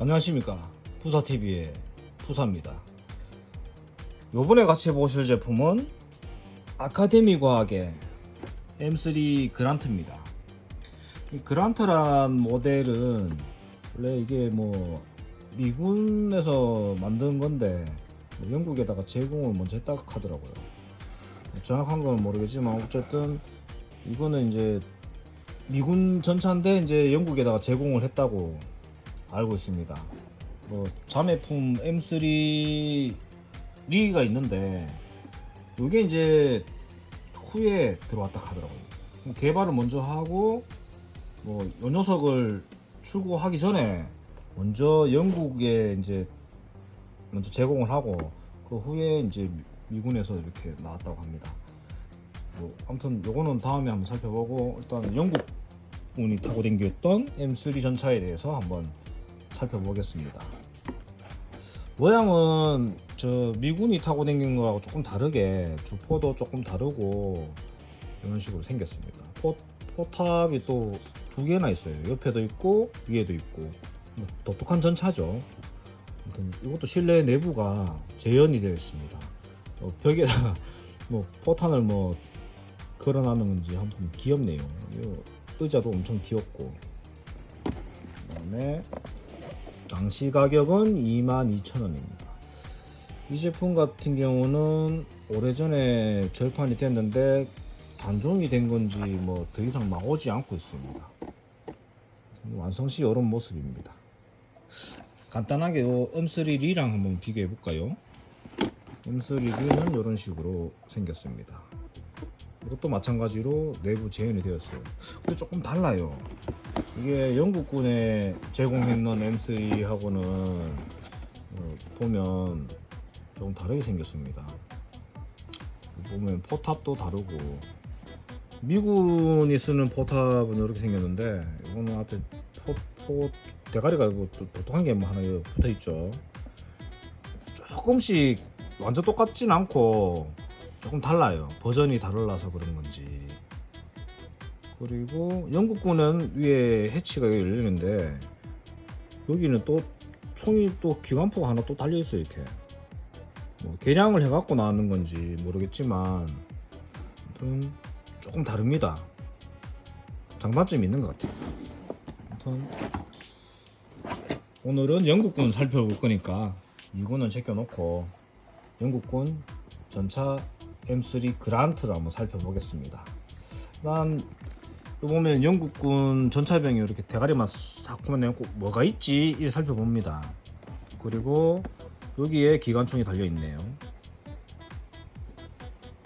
안녕하십니까. 푸사TV의 푸사입니다. 요번에 같이 보실 제품은 아카데미 과학의 M3 그란트입니다. 이 그란트란 모델은 원래 이게 뭐 미군에서 만든 건데 뭐 영국에다가 제공을 먼저 했다고 하더라고요. 정확한 건 모르겠지만 어쨌든 이거는 이제 미군 전차인데 이제 영국에다가 제공을 했다고 알고 있습니다. 뭐 자매품 M3 리가 있는데 이게 이제 후에 들어왔다 하더라고요. 개발을 먼저 하고 뭐요 녀석을 출고하기 전에 먼저 영국에 이제 먼저 제공을 하고 그 후에 이제 미군에서 이렇게 나왔다고 합니다. 뭐 아무튼 요거는 다음에 한번 살펴보고 일단 영국군이 타고 댕겼던 M3 전차에 대해서 한번 살펴보겠습니다. 모양은 저 미군이 타고 댕긴 거하고 조금 다르게 주포도 조금 다르고 이런 식으로 생겼습니다. 포, 포탑이 또 두 개나 있어요. 옆에도 있고 위에도 있고 뭐 독특한 전차죠. 아무튼 이것도 실내 내부가 재현이 되어 있습니다. 어, 벽에다가 뭐 포탄을 뭐 걸어놨는 건지 한번 귀엽네요. 이 의자도 엄청 귀엽고 그다음에 당시 가격은 22,000원입니다. 이 제품 같은 경우는 오래전에 절판이 됐는데 단종이 된 건지 뭐 더 이상 나오지 않고 있습니다. 완성 시 이런 모습입니다. 간단하게 요 M3L랑 한번 비교해 볼까요? M3L는 이런 식으로 생겼습니다. 이것도 마찬가지로 내부 재현이 되었어요. 근데 조금 달라요. 이게 영국군에 제공했는 M3하고는 어, 보면 조금 다르게 생겼습니다. 보면 포탑도 다르고 미군이 쓰는 포탑은 이렇게 생겼는데 이거는 앞에 포, 포 대가리가 뭐또 독특한 게뭐 하나 붙어 있죠. 조금씩 완전 똑같진 않고 조금 달라요. 버전이 달라서 그런 건지. 그리고 영국군은 위에 해치가 열리는데 여기는 또 총이 또 기관포가 하나 또 달려 있어요 이렇게. 뭐 개량을 해갖고 나왔는 건지 모르겠지만 아무튼 조금 다릅니다. 장단점이 있는 것 같아요. 아무튼 오늘은 영국군 살펴볼 거니까 이거는 제껴놓고 영국군 전차 M3 그란트를 한번 살펴보겠습니다. 여기 보면 영국군 전차병이 이렇게 대가리만 싹 꾸며내고 뭐가 있지? 이 살펴봅니다. 그리고 여기에 기관총이 달려 있네요.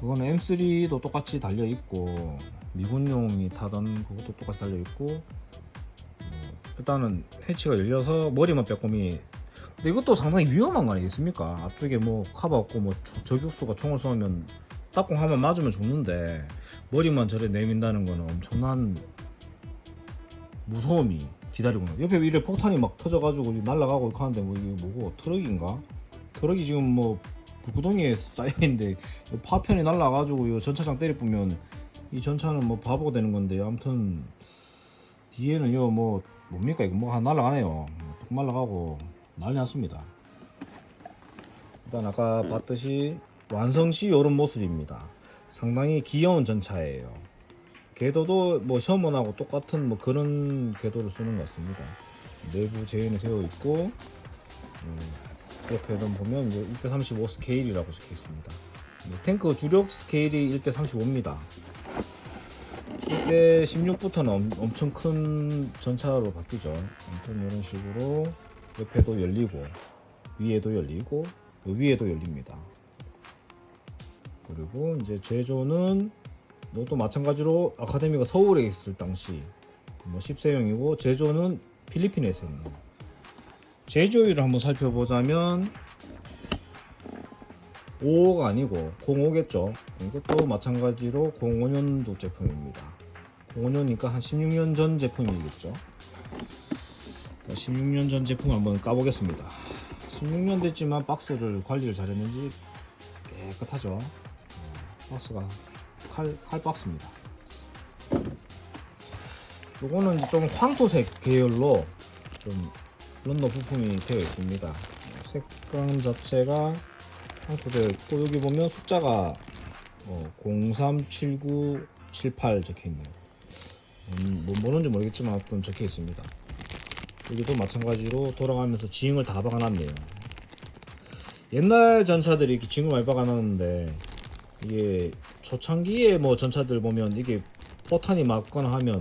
그거는 M3도 똑같이 달려 있고 미군용이 타던 그것도 똑같이 달려 있고 어, 일단은 해치가 열려서 머리만 빼꼼히 근데 이것도 상당히 위험한 거 아니겠습니까? 앞쪽에 뭐 카바 없고 뭐 저- 저격수가 총을 쏘면 딱공 한번 맞으면 죽는데 머리만 저래 내민다는 거는 엄청난 무서움이 기다리고 있는 옆에 이래 폭탄이 막 터져가지고 날아가고 이렇게 하는데 뭐 이게 뭐고 트럭인가? 트럭이 지금 뭐 불구덩이에 쌓여있는데 파편이 날아가지고 이 전차장 때려 보면 이 전차는 뭐 바보가 되는 건데 아무튼 뒤에는 요 뭐 뭡니까 이거? 뭐 하나 날아가네요. 뚝 날아가고 난리 났습니다. 일단 아까 봤듯이 완성 시 이런 모습입니다 상당히 귀여운 전차예요. 궤도도 뭐 셔먼하고 똑같은 뭐 그런 궤도를 쓰는 것 같습니다. 내부 재현이 되어 있고 음, 옆에도 보면 이제 1대35 스케일이라고 적혀 있습니다. 뭐 탱크 주력 스케일이 1대35입니다. 1대16부터는 엄, 엄청 큰 전차로 바뀌죠. 아무튼 이런 식으로 옆에도 열리고 위에도 열리고 요 위에도 열립니다 그리고 이제 제조는 뭐또 마찬가지로 아카데미가 서울에 있을 당시 뭐 10세형이고 제조는 필리핀에 있습니다 제조일을 한번 살펴보자면 5호가 아니고 05겠죠. 이것도 마찬가지로 05년도 제품입니다. 05년이니까 한 16년 전 제품이겠죠. 16년 전 제품 한번 까보겠습니다. 16년 됐지만 박스를 관리를 잘했는지 깨끗하죠. 어, 박스가 칼, 칼 박스입니다 요거는 좀 황토색 계열로 좀 런너 부품이 되어 있습니다. 색감 자체가 한국에 있고 여기 보면 숫자가 어, 037978 적혀 있네요. 음, 뭐 뭐는지 모르겠지만 아무튼 적혀 있습니다. 여기도 마찬가지로 돌아가면서 징을 다 박아놨네요. 옛날 전차들이 이렇게 징을 많이 박아놨는데 이게 초창기에 뭐 전차들 보면 이게 포탄이 맞거나 하면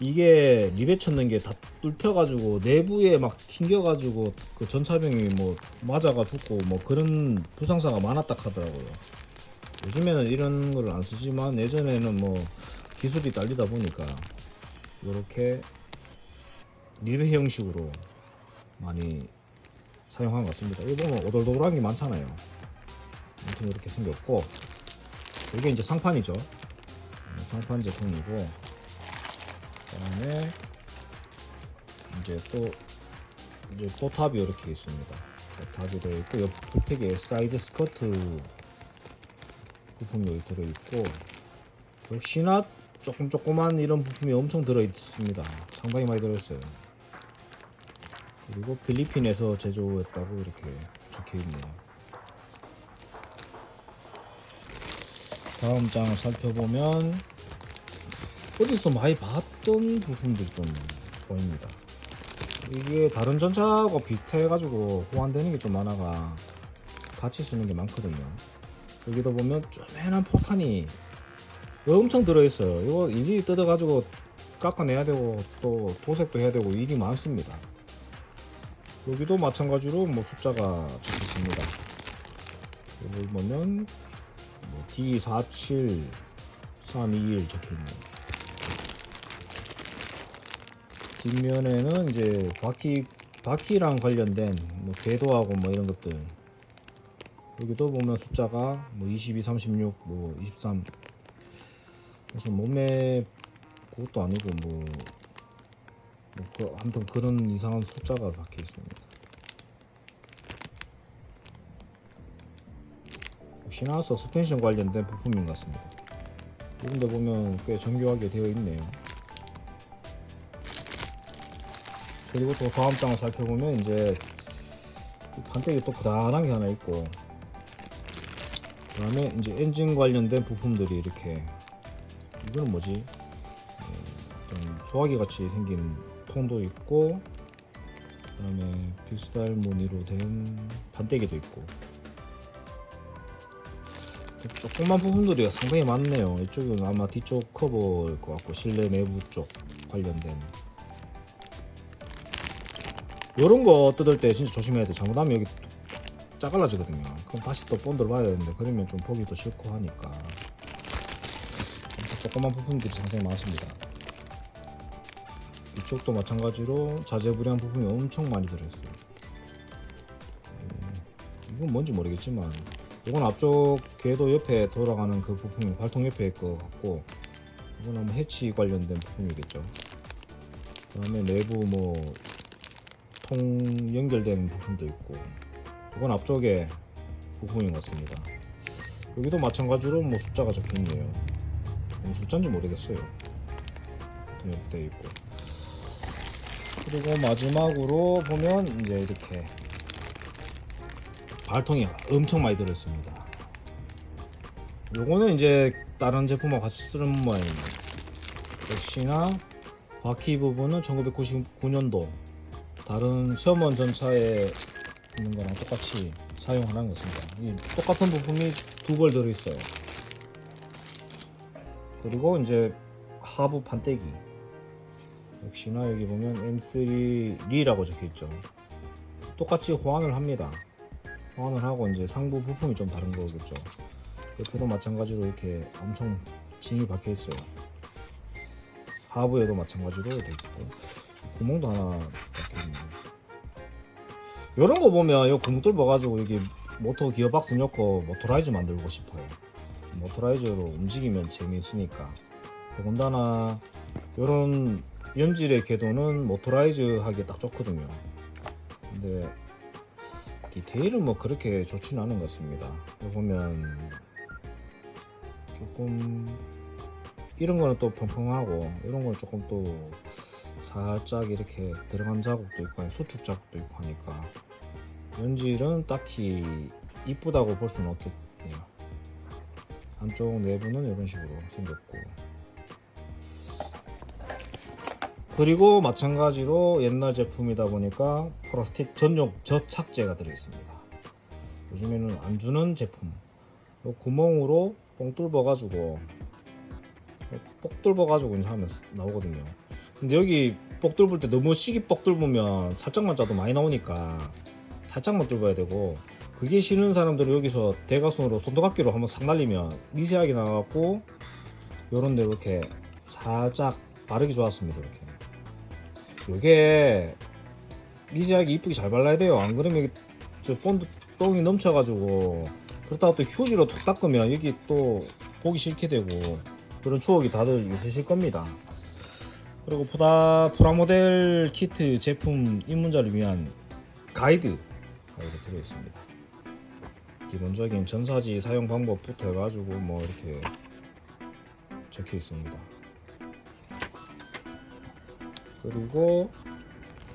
이게 리베 쳤는 게 다 뚫혀가지고 내부에 막 튕겨가지고 그 전차병이 뭐 맞아가 죽고 뭐 그런 부상사가 많았다 하더라고요. 요즘에는 이런 걸 안 쓰지만 예전에는 뭐 기술이 딸리다 보니까 이렇게 리베 형식으로 많이 사용한 것 같습니다. 이거 보면 오돌도돌한 게 많잖아요. 아무튼 이렇게 생겼고 이게 이제 상판이죠. 네, 상판 제품이고 그다음에 이제 또 이제 포탑이 이렇게 있습니다. 포탑이 되어 있고 옆 부택에 사이드 스커트 부품이 여기 들어 있고 역시나 조금 조그만 이런 부품이 엄청 들어 있습니다. 상당히 많이 들어 있어요. 그리고 필리핀에서 제조했다고 이렇게 적혀 있네요. 다음 장을 살펴보면 어디서 많이 봤던 부품들이 좀 보입니다. 이게 다른 전차하고 비슷해가지고 호환되는 게 좀 많아가 같이 쓰는 게 많거든요. 여기도 보면 쪼매난 포탄이 엄청 들어있어요. 이거 일일이 뜯어가지고 깎아내야 되고 또 도색도 해야 되고 일이 많습니다. 여기도 마찬가지로 뭐 숫자가 적혀 있습니다. 여기 보면 뭐 D47321 적혀 있네요. 뒷면에는 이제 바퀴 바퀴랑 관련된 뭐 궤도하고 뭐 이런 것들 여기도 보면 숫자가 뭐 22, 36, 뭐 23. 그래서 몸에 그것도 아니고 뭐, 뭐 그, 아무튼 그런 이상한 숫자가 박혀 있습니다. 역시나 서스펜션 관련된 부품인 것 같습니다. 이런데 보면 꽤 정교하게 되어 있네요. 그리고 또 다음 장을 살펴보면 이제 이 판때기 또 부단한 게 하나 있고 그 다음에 이제 엔진 관련된 부품들이 이렇게 이거는 뭐지? 어, 어떤 소화기 같이 생긴 통도 있고 그 다음에 비스달 무늬로 된 판때기도 있고 조그만 부분들이 상당히 많네요. 이쪽은 아마 뒤쪽 커버일 것 같고 실내 내부 쪽 관련된 요런 거 뜯을 때 진짜 조심해야 돼. 잘못하면 여기 짜갈라지거든요. 그럼 다시 또 본드를 봐야 되는데 그러면 좀 보기도 싫고 하니까 조그만 부품들이 상당히 많습니다. 이쪽도 마찬가지로 자재불량 부품이 엄청 많이 들어있어요. 음, 이건 뭔지 모르겠지만 이건 앞쪽 궤도 옆에 돌아가는 그 부품이 발통 옆에 거 같고 이건 아마 해치 관련된 부품이겠죠. 그 다음에 내부 뭐 통 연결된 부품도 있고 이건 앞쪽에 부품인 것 같습니다. 여기도 마찬가지로 뭐 숫자가 적혀 있네요. 무슨 숫자인지 모르겠어요. 되어 있고 그리고 마지막으로 보면 이제 이렇게 발통이 엄청 많이 들어있습니다. 요거는 이제 다른 제품하고 같이 쓰는 모양입니다. 역시나 바퀴 부분은 1999년도 다른 시험원 전차에 있는 거랑 똑같이 사용하는 것입니다. 이 똑같은 부품이 두 벌 들어있어요. 그리고 이제 하부 판때기 역시나 여기 보면 M3 리라고 적혀있죠. 똑같이 호환을 합니다. 호환을 하고 이제 상부 부품이 좀 다른 거겠죠. 옆에도 마찬가지로 이렇게 엄청 징이 박혀 있어요. 하부에도 마찬가지로 돼 있고 구멍도 하나 박혀 있네요. 이런 거 보면 이 구멍 뚫어가지고 여기 모터 기어박스 넣고 모터라이즈 만들고 싶어요. 모터라이즈로 움직이면 재미있으니까. 더군다나 이런 연질의 궤도는 모터라이즈 하기에 딱 좋거든요. 근데 디테일은 뭐 그렇게 좋지는 않은 것 같습니다. 보면 조금 이런 거는 또 펑펑하고 이런 거는 조금 또 살짝 이렇게 들어간 자국도 있고 수축 자국도 있고 하니까 연질은 딱히 이쁘다고 볼 수는 없겠네요. 안쪽 내부는 이런 식으로 생겼고 그리고 마찬가지로 옛날 제품이다 보니까 플라스틱 전용 접착제가 들어있습니다. 요즘에는 안 주는 제품 요 구멍으로 뻥 뚫어가지고 뻑 뚫어가지고 이제 하면 나오거든요. 근데 여기 뻑 뚫을 때 너무 시기 뻑 뚫으면 살짝만 짜도 많이 나오니까 살짝만 뚫어야 되고 그게 싫은 사람들은 여기서 대각선으로 손도각기로 한번 싹 날리면 미세하게 나와갖고 요런 데 이렇게 살짝 바르기 좋았습니다 이렇게 요게 미세하게 이쁘게 잘 발라야 돼요. 안 그러면 이게 저 본드 똥이 넘쳐가지고 그렇다고 또 휴지로 툭 닦으면 여기 또 보기 싫게 되고 그런 추억이 다들 있으실 겁니다. 그리고 프다 프라모델 키트 제품 입문자를 위한 가이드 가 이렇게 들어있습니다. 기본적인 전사지 사용 방법부터 해가지고 뭐 이렇게 적혀 있습니다 그리고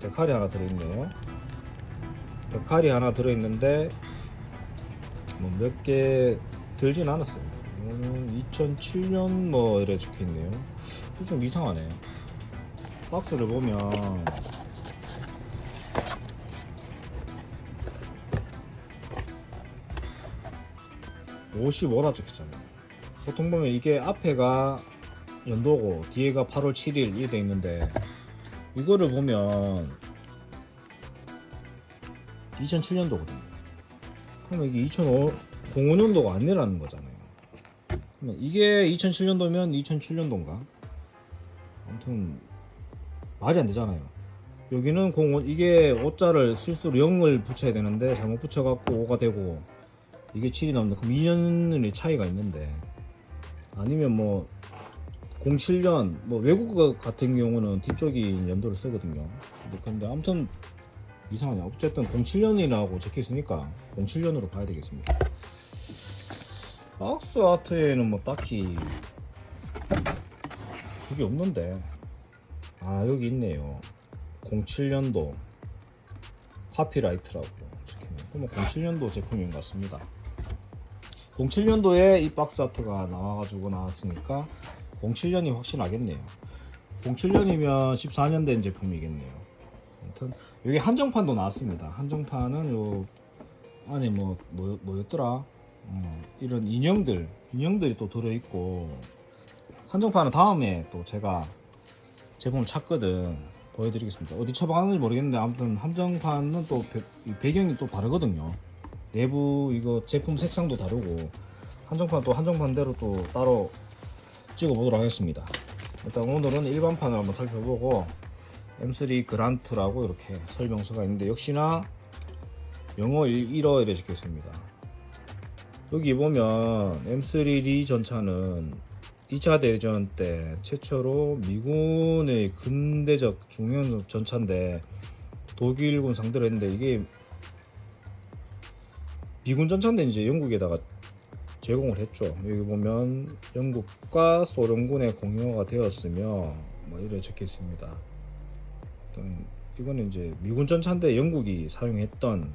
데칼이 하나 들어있네요. 데칼이 하나 들어있는데 뭐 몇 개 들진 않았어요. 이거는 2007년 뭐 이래 적혀있네요. 좀 이상하네. 박스를 보면 (55라) 적혔잖아요. 보통 보면 이게 앞에가 연도고 뒤에가 8월 7일 이렇게 돼 있는데 이거를 보면 2007년도거든요. 그러면 이게 2005년도가 아니라는 거잖아요. 그러면 이게 2007년도면 2007년도인가? 아무튼 말이 안 되잖아요. 여기는 05 이게 5자를 실수로 0을 붙여야 되는데 잘못 붙여갖고 5가 되고 이게 7이 나오는데 그럼 2년의 차이가 있는데 아니면 뭐 07년 뭐 외국 같은 경우는 뒤쪽이 연도를 쓰거든요. 근데, 근데 아무튼 이상하네. 어쨌든 07년이라고 적혀 있으니까 07년으로 봐야 되겠습니다. 박스 아트에는 뭐 딱히 그게 없는데 아 여기 있네요. 07년도 카피라이트라고 적혀있네요. 그럼 07년도 제품인 것 같습니다. 07년도에 이 박스 아트가 나와가지고 나왔으니까 07년이 확실히 나겠네요. 07년이면 14년 된 제품이겠네요. 아무튼 여기 한정판도 나왔습니다. 한정판은 요 안에 뭐, 뭐 뭐였더라? 어, 이런 인형들 인형들이 또 들어있고 한정판은 다음에 또 제가 제품 찾거든 보여드리겠습니다. 어디 처방하는지 모르겠는데 아무튼 한정판은 또 배, 이 배경이 또 다르거든요. 내부 이거 제품 색상도 다르고 한정판 또 한정판대로 또 따로 찍어보도록 하겠습니다. 일단 오늘은 일반판을 한번 살펴보고 M3 그란트라고 이렇게 설명서가 있는데 역시나 영어 1어 이렇게 적혀 있습니다. 여기 보면 M3 리 전차는 2차 대전 때 최초로 미군의 근대적 중형 전차인데 독일군 상대로 했는데 이게 미군 전차인데 이제 영국에다가 제공을 했죠. 여기 보면 영국과 소련군의 공유가 되었으며 뭐 이래 적혀 있습니다. 이거는 이제 미군 전차인데 영국이 사용했던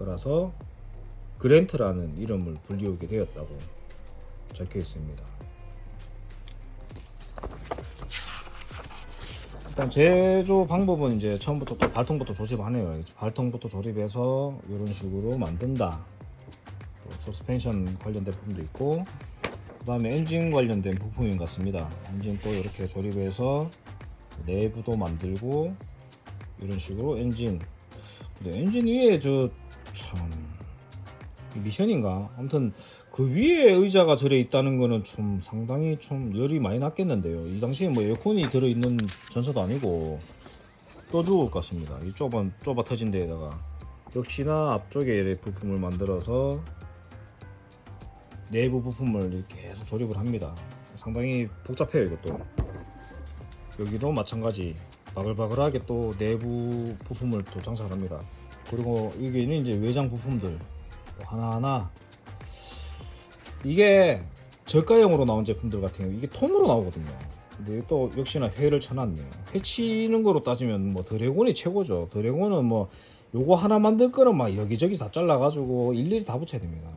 거라서 그랜트라는 이름을 불리우게 되었다고 적혀 있습니다. 일단 제조 방법은 이제 처음부터 또 발통부터 조립하네요. 발통부터 조립해서 이런 식으로 만든다. 또 서스펜션 관련된 부분도 있고 그 다음에 엔진 관련된 부품인 것 같습니다. 엔진 또 이렇게 조립해서 내부도 만들고 이런 식으로 엔진. 근데 엔진 위에 저 참 미션인가? 아무튼 그 위에 의자가 저래 있다는 거는 좀 상당히 좀 열이 많이 났겠는데요. 이 당시에 뭐 에어컨이 들어있는 전차도 아니고 또 죽을 것 같습니다. 이 좁아, 좁아 터진 데에다가 역시나 앞쪽에 부품을 만들어서 내부 부품을 이렇게 계속 조립을 합니다. 상당히 복잡해요 이것도. 여기도 마찬가지 바글바글하게 또 내부 부품을 또 장착을 합니다. 그리고 여기는 이제 외장 부품들 하나하나 이게 저가형으로 나온 제품들 같은 경우 이게 통으로 나오거든요. 근데 또 역시나 회를 쳐놨네요. 회 치는 거로 따지면 뭐 드래곤이 최고죠. 드래곤은 뭐 요거 하나 만들 거는 막 여기저기 다 잘라가지고 일일이 다 붙여야 됩니다.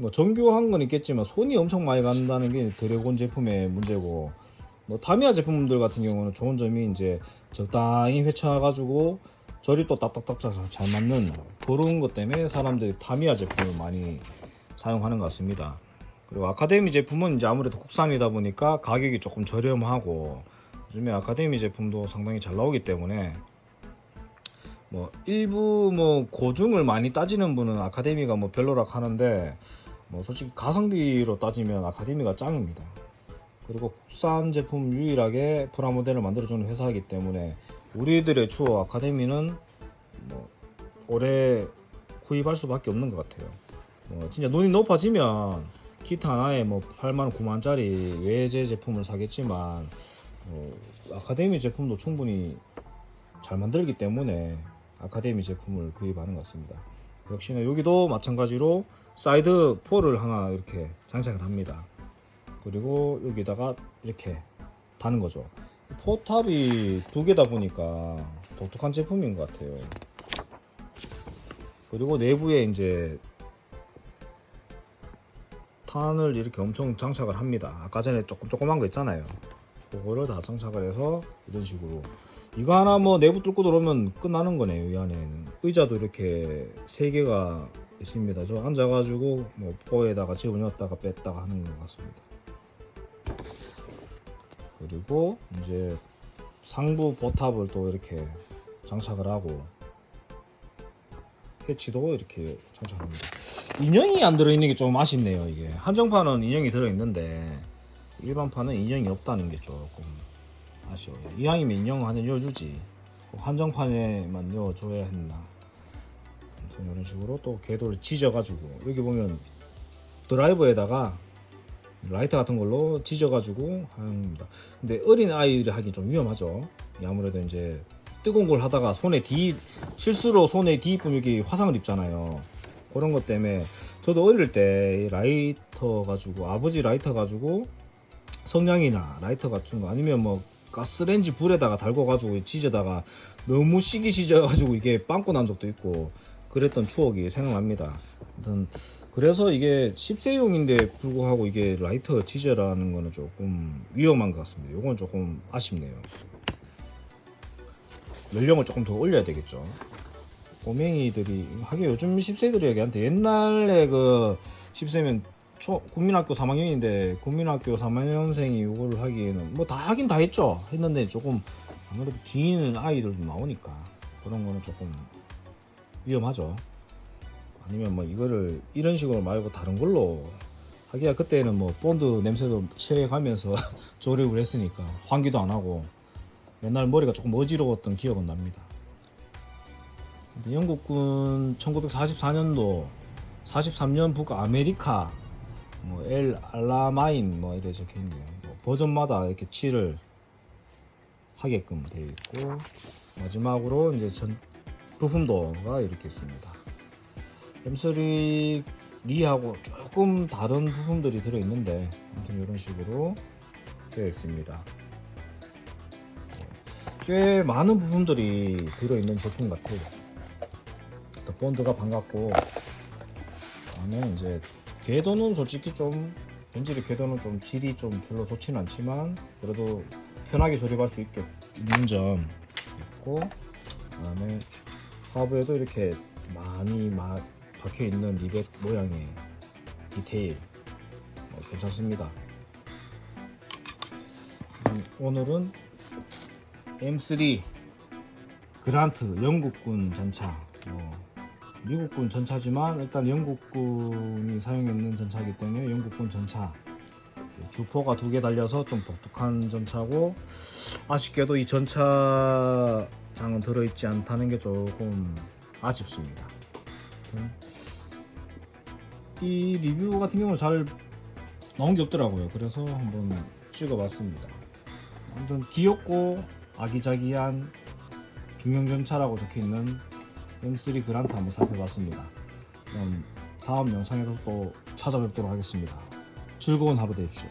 뭐 정교한 건 있겠지만 손이 엄청 많이 간다는 게 드래곤 제품의 문제고 뭐 타미야 제품들 같은 경우는 좋은 점이 이제 적당히 회쳐가지고 절이 또 딱딱딱 잘- 잘 맞는 그런 것 때문에 사람들이 타미야 제품을 많이 사용하는 것 같습니다. 그리고 아카데미 제품은 이제 아무래도 국산이다 보니까 가격이 조금 저렴하고 요즘에 아카데미 제품도 상당히 잘 나오기 때문에 뭐 일부 뭐 고중을 많이 따지는 분은 아카데미가 뭐 별로라 하는데 뭐 솔직히 가성비로 따지면 아카데미가 짱입니다. 그리고 국산 제품 유일하게 프라모델을 만들어주는 회사이기 때문에 우리들의 추억 아카데미는 뭐 오래 구입할 수밖에 없는 것 같아요. 뭐 진짜 눈이 높아지면 키트 하나에 뭐 8만 9만짜리 외제 제품을 사겠지만 어, 아카데미 제품도 충분히 잘 만들기 때문에 아카데미 제품을 구입하는 것 같습니다. 역시나 여기도 마찬가지로 사이드 폴을 하나 이렇게 장착을 합니다. 그리고 여기다가 이렇게 다는 거죠. 포탑이 두 개다 보니까 독특한 제품인 것 같아요. 그리고 내부에 이제 탄을 이렇게 엄청 장착을 합니다. 아까 전에 조금 조그만 거 있잖아요. 그거를 다 장착을 해서 이런 식으로 이거 하나 뭐 내부 뚫고 들어오면 끝나는 거네요. 이 안에는 의자도 이렇게 세 개가 있습니다. 저 앉아가지고 뭐 포에다가 집어넣었다가 뺐다가 하는 것 같습니다. 그리고 이제 상부 보탑을 또 이렇게 장착을 하고 패치도 이렇게 장착합니다. 인형이 안 들어있는 게 좀 아쉽네요. 이게 한정판은 인형이 들어있는데 일반판은 인형이 없다는 게 조금 아쉬워요. 이왕이면 인형 하나 넣어주지. 꼭 한정판에만 넣어줘야 했나. 이런 식으로 또 궤도를 지져가지고 여기 보면 드라이버에다가 라이터 같은 걸로 지져가지고 합니다. 근데 어린 아이들이 하기 좀 위험하죠. 아무래도 이제 뜨거운 걸 하다가 손에 뒤 실수로 손에 여기 화상을 입잖아요. 그런 것 때문에 저도 어릴 때이 라이터 가지고 아버지 라이터 가지고 성냥이나 라이터 같은 거 아니면 뭐 가스레인지 불에다가 달궈 가지고 지져다가 너무 시기 시져 가지고 이게 빵꾸 난 적도 있고 그랬던 추억이 생각납니다. 그래서 이게 10세용인데 불구하고 이게 라이터 지저라는 거는 조금 위험한 것 같습니다. 요건 조금 아쉽네요. 연령을 조금 더 올려야 되겠죠. 꼬맹이들이 하긴 요즘 10세들이 얘기한테 옛날에 그 10세면 초 국민학교 3학년인데 국민학교 3학년생이 이거를 하기에는 뭐 다 하긴 다 했죠. 했는데 조금 아무래도 뒤는 아이들도 나오니까 그런 거는 조금 위험하죠. 아니면 뭐 이거를 이런 식으로 말고 다른 걸로 하기야 그때는 뭐 본드 냄새도 채가면서 조립을 했으니까 환기도 안 하고 옛날 머리가 조금 어지러웠던 기억은 납니다. 영국군 1944년도 43년 북 아메리카 뭐 엘 알라마인 뭐 이래 적혀 있네요. 뭐 버전마다 이렇게 칠을 하게끔 되어 있고 마지막으로 이제 전 부품도가 이렇게 있습니다. M3 리하고 조금 다른 부품들이 들어 있는데 아무튼 이런 식으로 되어 있습니다. 꽤 많은 부품들이 들어 있는 제품 같아요. 또 본드가 반갑고 다음에 이제 궤도는 솔직히 좀 벤질의 궤도는 좀 질이 좀 별로 좋지는 않지만 그래도 편하게 조립할 수 있게 있는 점 있고 그다음에 하부에도 이렇게 많이 마, 박혀 있는 리벳 모양의 디테일. 어, 괜찮습니다. 음, 오늘은 M3 그란트 영국군 전차. 뭐 미국군 전차지만 일단 영국군이 사용했는 전차이기 때문에 영국군 전차 주포가 두 개 달려서 좀 독특한 전차고 아쉽게도 이 전차장은 들어있지 않다는 게 조금 아쉽습니다. 음. 이 리뷰 같은 경우는 잘 나온 게 없더라고요. 그래서 한번 찍어봤습니다. 아무튼 귀엽고 아기자기한 중형전차라고 적혀있는 M3 그란트 한번 살펴봤습니다. 그럼 다음 영상에서 또 찾아뵙도록 하겠습니다. 즐거운 하루 되십시오.